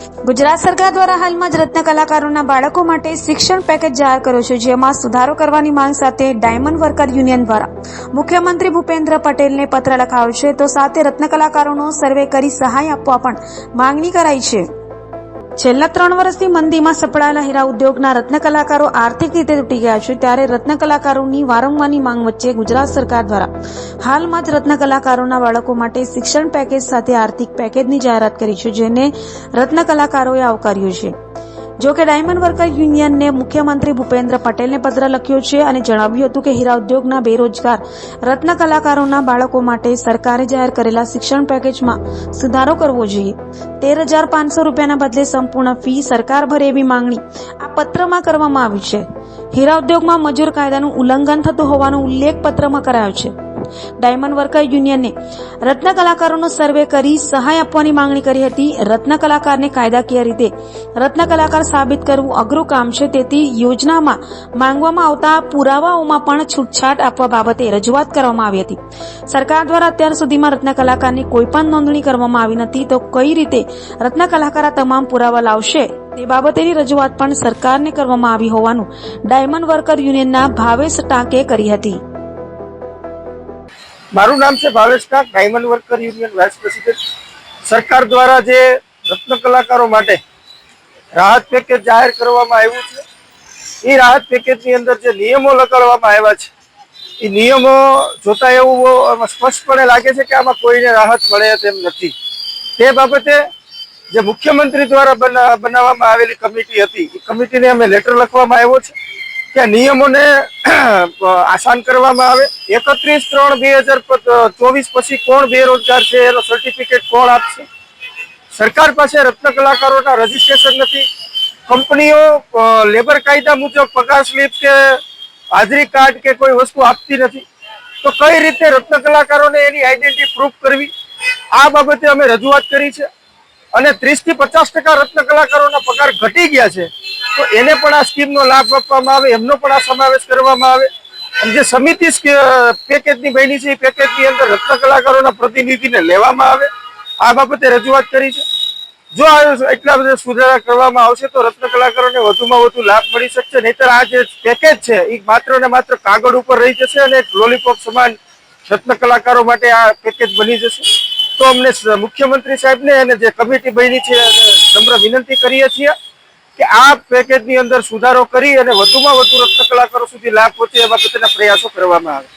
ગુજરાત સરકાર દ્વારા હાલમાં જ રત્ન કલાકારોના બાળકો માટે શિક્ષણ પેકેજ જાહેર કર્યો છે, જેમાં સુધારો કરવાની માંગ સાથે ડાયમંડ વર્કર યુનિયન દ્વારા. મુખ્યમંત્રી ભૂપેન્દ્ર પટેલને પત્ર લખાયો છે, તો સાથે રત્ન કલાકારોનો સર્વે કરી સહાય આપવા પણ માંગણી કરાઈ છે. છેલ્લા ત્રણ વર્ષથી મંદીમાં સપડાયેલા હીરા ઉદ્યોગના રત્ન કલાકારો આર્થિક રીતે તૂટી ગયા છે, ત્યારે રત્ન કલાકારોની વારંવારની માંગ વચ્ચે ગુજરાત સરકાર દ્વારા હાલમાં જ રત્ન કલાકારોના બાળકો માટે શિક્ષણ પેકેજ સાથે આર્થિક પેકેજની જાહેરાત કરી છે, જેને રત્ન કલાકારોએ આવકાર્યું છે. જો કે ડાયમંડ વર્કર યુનિયનને મુખ્યમંત્રી ભૂપેન્દ્ર પટેલને પત્ર લખ્યો છે અને જણાવ્યું હતું કે હીરા ઉદ્યોગના બેરોજગાર, રત્ન કલાકારોના બાળકો માટે સરકારે જાહેર કરેલા શિક્ષણ પેકેજમાં સુધારો કરવો જોઈએ. તેર હજાર પાંચસો રૂપિયાના બદલે સંપૂર્ણ ફી સરકાર ભરે એવી માંગણી આ પત્રમાં કરવામાં આવી છે. હીરા ઉદ્યોગમાં મજૂર કાયદાનું ઉલ્લંઘન થતું હોવાનો ઉલ્લેખ પત્રમાં કરાયો છે. ડાયમંડ વર્કર યુનિયને રત્ન કલાકારોનો સર્વે કરી સહાય આપવાની માંગણી કરી હતી. રત્ન કલાકારને કાયદાકીય રીતે રત્ન કલાકાર સાબિત કરવું અઘરું કામ છે. તેથી યોજનામાં માંગવામાં આવતા પુરાવાઓમાં પણ છૂટછાટ આપવા બાબતે રજૂઆત કરવામાં આવી હતી. સરકાર દ્વારા અત્યાર સુધીમાં રત્ન કલાકારની કોઈ પણ નોંધણી કરવામાં આવી નથી. તો કઈ રીતે રત્ન કલાકાર તમામ પુરાવા લાવશે તે બાબતેની રજૂઆત પણ સરકારને કરવામાં આવી હોવાનું ડાયમંડ વર્કર યુનિયનના ભાવેશ ટાંકે કરી હતી. મારું નામ છે Bhavesh Kak, diamond worker union vice president. સરકાર દ્વારા જે રત્ન કલાકારો માટે રાહત પેકેજ જાહેર કરવામાં આવ્યું છે, એ રાહત પેકેજની અંદર જે નિયમો લગાડવામાં આવ્યા છે, એ નિયમો જોતા એવું સ્પષ્ટપણે લાગે છે કે આમાં કોઈને રાહત મળે તેમ નથી. તે બાબતે જે મુખ્યમંત્રી દ્વારા બના- બનાવવામાં આવેલી કમિટી હતી, એ કમિટીને અમે લેટર લખવામાં આવ્યો છે. કે નિયમોને આસાન કરવામાં આવે. એકત્રીસ ત્રણ બે હજાર ચોવીસ પછી કોણ બેરોજગાર છે? એનો સર્ટિફિકેટ કોણ આપશે? સરકાર પાસે રત્ન કલાકારોના રજીસ્ટ્રેશન નથી. કંપનીઓ લેબર કાયદા મુજબ પગાર સ્લીપ કે હાજરી કાર્ડ કે કોઈ વસ્તુ આપતી નથી. તો કઈ રીતે રત્ન કલાકારોને એની આઈડેન્ટિટી પ્રૂફ કરવી? આ બાબતે અમે રજૂઆત કરી છે. અને ત્રીસથી પચાસ ટકા રત્ન કલાકારોના પગાર ઘટી ગયા છે. તો એને પણ આ સ્કીમનો લાભ આપવામાં આવે, એમનો પણ આ સમાવેશ કરવામાં આવે. અને જે સમિતિ પેકેજની બની છે, એ પેકેજની અંદર રત્ન કલાકારોના પ્રતિનિધિને લેવામાં આવે. આ બાબતે રજૂઆત કરી છે. જો આ એટલા બધા સુધારા કરવામાં આવશે, તો રત્ન કલાકારોને વધુમાં વધુ લાભ મળી શકશે. નહીતર આ જે પેકેજ છે, એ માત્ર ને માત્ર કાગળ ઉપર રહી જશે અને લોલીપોપ સમાન રત્ન કલાકારો માટે આ પેકેજ બની જશે. તો અમને મુખ્યમંત્રી સાહેબને અને જે કમિટી બની છે અને નમ્ર વિનંતી કરીએ છીએ. કે આ પેકેજની અંદર સુધારો કરી અને વધુમાં વધુ રત્ન કલાકારો સુધી લાભ પહોંચે એવા બાબતેના પ્રયાસો કરવામાં આવે.